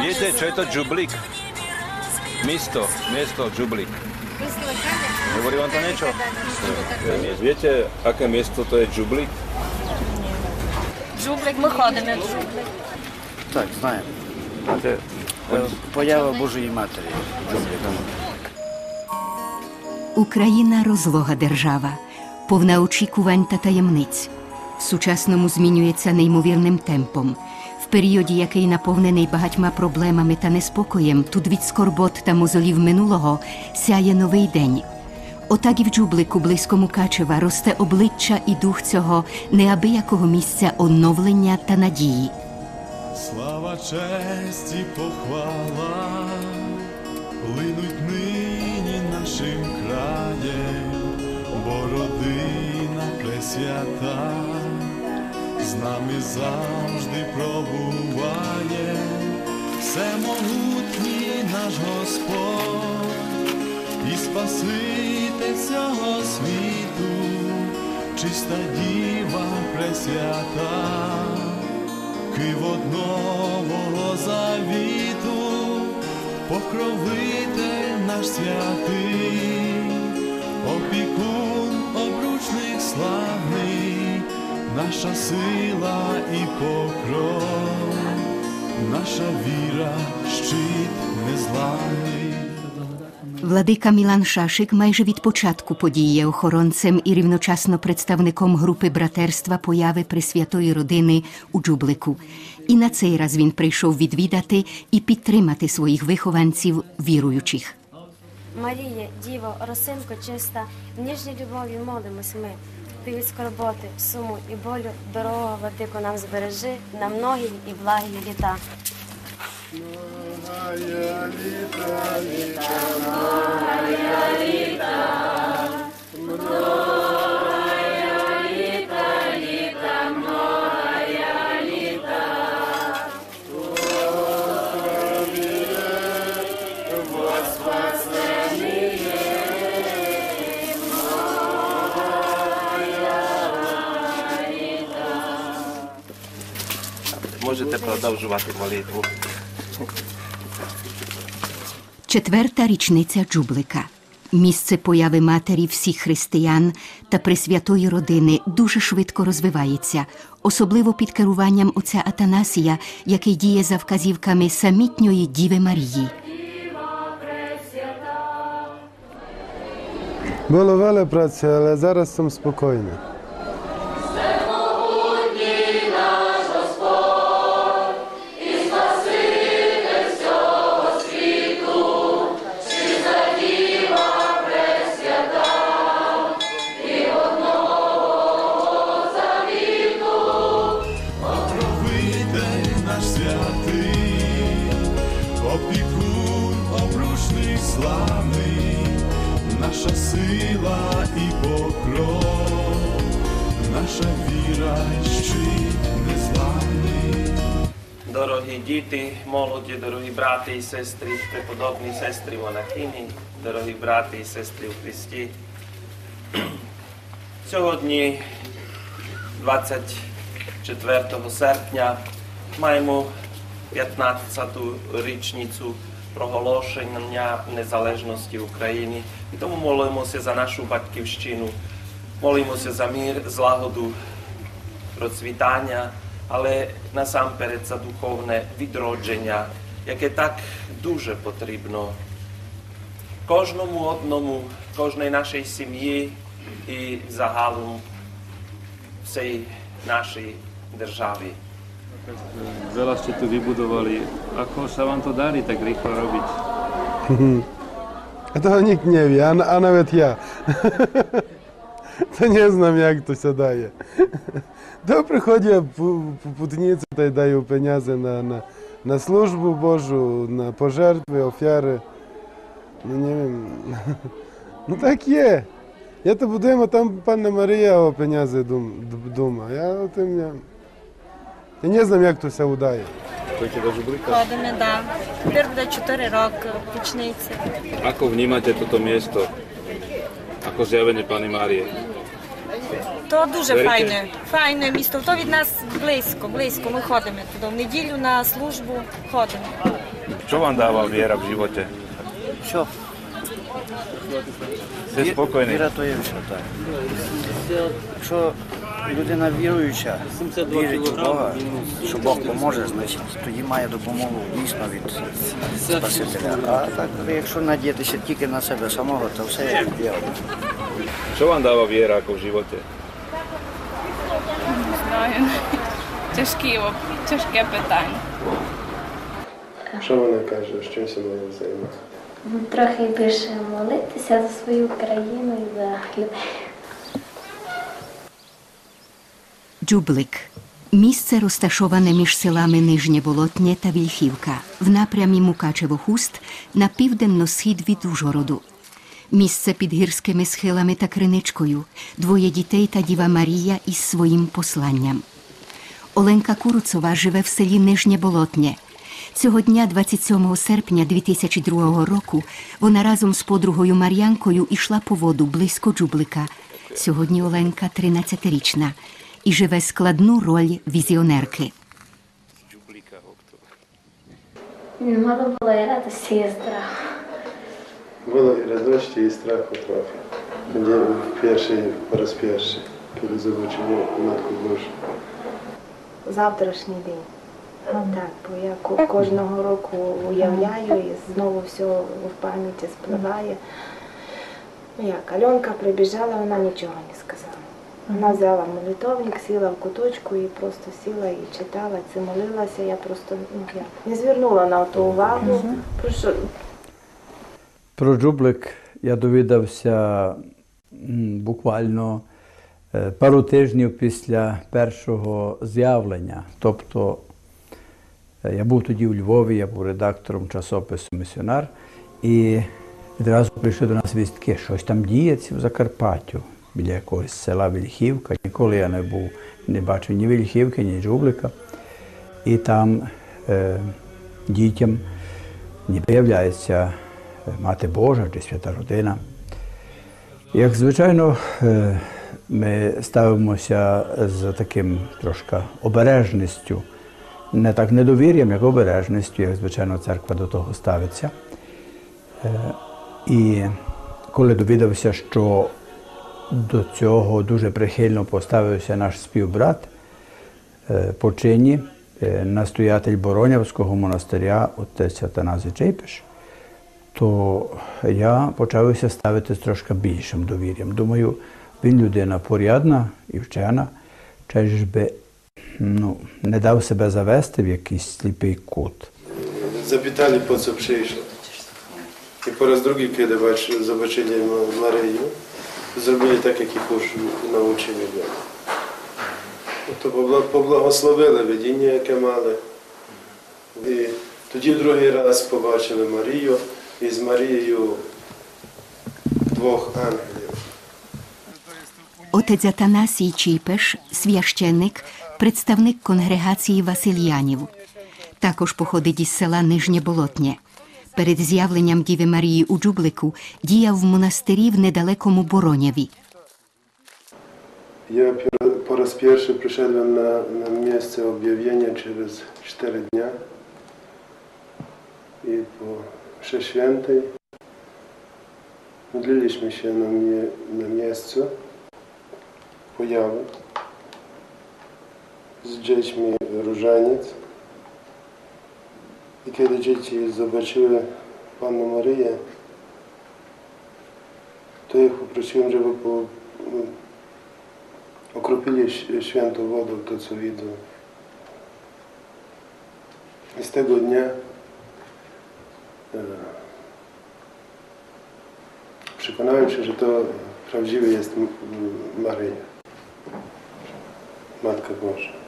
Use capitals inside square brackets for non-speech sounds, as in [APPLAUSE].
Viete, čo je to džublik? Misto, miesto džublik. Hovorí vám to niečo? Viete, aké miesto to je džublik? Ми ходимо в джублик. Так, знаємо. Е, Поява Божої Матері. Україна розлога держава, повна очікувань та таємниць. В сучасному змінюється неймовірним темпом. Періоді, який наповнений багатьма проблемами та неспокоєм, тут від скорбот та мозолів минулого сяє новий день. Отак і в джублику близькому Качева росте обличчя і дух цього неабиякого місця оновлення та надії. Слава, честь і похвала линуть нині нашим краєм, бо родина пресвята з нами завжди пробуває, всемогутній наш Господь. І Спаситель цього світу, чиста діва пресвята. Нового завіту, покровитель наш святий, опікун обручних славний, наша сила і покров, наша віра, щит незламний. Владика Мілан Шашик майже від початку події є охоронцем і рівночасно представником групи братерства появи Пресвятої родини у Джублику. І на цей раз він прийшов відвідати і підтримати своїх вихованців віруючих. Марія, Діво, росинко чиста, в ніжній любові молимось ми. Від скорботи, суму і болю, дорогого владико нам збережи на многі і благі літа. Можете продовжувати молитву. Четверта річниця Джублика. Місце появи матері всіх християн та пресвятої родини дуже швидко розвивається, особливо під керуванням отця Атанасія, який діє за вказівками самітньої Діви Марії. Було веле праці, але зараз сам спокійний. Наша віра щит незламний. Дорогі діти, молоді, дорогі брати і сестри, преподобні сестри монахині, дорогі брати і сестри у Христі. Сьогодні, 24 серпня, маємо 15-ту річницю проголошення незалежності України. І тому молимося за нашу батьківщину, молимося за мир, злагоду, процвітання, але насамперед за духовне відродження, яке так дуже потрібно кожному одному, кожній нашій сім'ї і загалом всій нашій державі. Veľa ste tu vybudovali. Ako sa vám to darí tak rýchlo robiť? А того ніхто не ві, а, а навіть [LAUGHS] Та не знам, як то сідає. То [LAUGHS] приходять пу- пу- путниці та й даю пенязи на, на, на службу Божу, на пожертви, офяри. Ну, wiem. [LAUGHS] Ну так є. Я то будуємо, там панна Марія о пенязи дум, д- дума. Я о тим не. Я не знам, як то ся удає. Ходимо, да. Тепер буде 4 роки, річниці. Ako vnímate toto miesto? Ako zjavenie Pany Márie? То дуже файне, файне місто. То від нас близько, близько. Ми ходимо туди. В неділю на службу ходимо. Čo vám dáva viera v živote? Все, Ste spokojní? віра то є все, так. Якщо людина віруюча, вірить в Бога, що Бог поможе, значить тоді має допомогу дійсно від Спасителя. А так, якщо надіятися тільки на себе самого, то все є vám dáva viera ako v živote? Знаю. Тяжкі, тяжке питання. Що вона каже, що це має займати? Трохи більше молитися за свою країну і за людей. Джублик місце розташоване між селами Нижнє Болотнє та Вільхівка в напрямі Мукачево-Хуст на південно-схід від Ужгороду. Місце під гірськими схилами та криничкою, двоє дітей та Діва Марія із своїм посланням. Оленка Куруцова живе в селі Нижнє Болотнє. Цього дня, 27 серпня 2002 року, вона разом з подругою Мар'янкою ішла по воду близько Джублика. Сьогодні Оленка 13-річна і живе складну роль візіонерки. Мало було і радості, і страху. Було і радості, і страху трохи. Тоді перший, раз перший, коли забачив Матку Божу. завтрашній день. Так, бо я кожного року уявляю і знову все в пам'яті спливає. Як, Альонка прибіжала, вона нічого не сказала. Вона взяла молитовник, сіла в куточку і просто сіла і читала, це молилася. Я просто ну, як, не звернула на то увагу. Про що, Про Джублик я довідався буквально е, пару тижнів після першого з'явлення. Тобто е, я був тоді у Львові, я був редактором часопису Місіонар, і відразу прийшли до нас вістки, щось там діється в Закарпаттю, біля якогось села Вільхівка. Ніколи я не був, не бачив ні Вільхівки, ні Джублика. І там е, дітям ніби являється е, Мати Божа чи Свята Родина. Як звичайно, ми ставимося з таким трошки обережністю, не так недовір'ям, як обережністю, як звичайно церква до того ставиться. І коли довідався, що до цього дуже прихильно поставився наш співбрат по чині, настоятель Боронявського монастиря, отець Атаназій Чейпиш, то я почався ставити з трошки більшим довір'ям. Думаю, він людина порядна і вчена, чи ж би ну, не дав себе завести в якийсь сліпий кут. Zapytali, po co przyszedł. I po raz drugi, kiedy bacz- zobaczyli Ma- Maryję, zrobili tak, jak ich już nauczyli. go. Ну, То поблагословили видіння, яке мали. І тоді другий раз побачили Марію і з Марією двох ангелів. Отець Атанасій Чіпеш, священник, представник конгрегації Васильянів. Також походить із села Нижнє Болотнє. Перед з'явленням Діви Марії у Джублику діяв в монастирі в недалекому Бороняві. Pier- po raz pierwszy przyszedłem na, na miejsce objawienia przez 4 dnia i po mszy świętej modliliśmy się na, mie, na miejscu pojawy z dziećmi różaniec i kiedy dzieci zobaczyły Panną Maryję, to ich poprosiłem, żeby po, okropili ś- świętą wodą to, co widzą. I z tego dnia przekonałem się, że to prawdziwy jest Maryja, Matka Boża.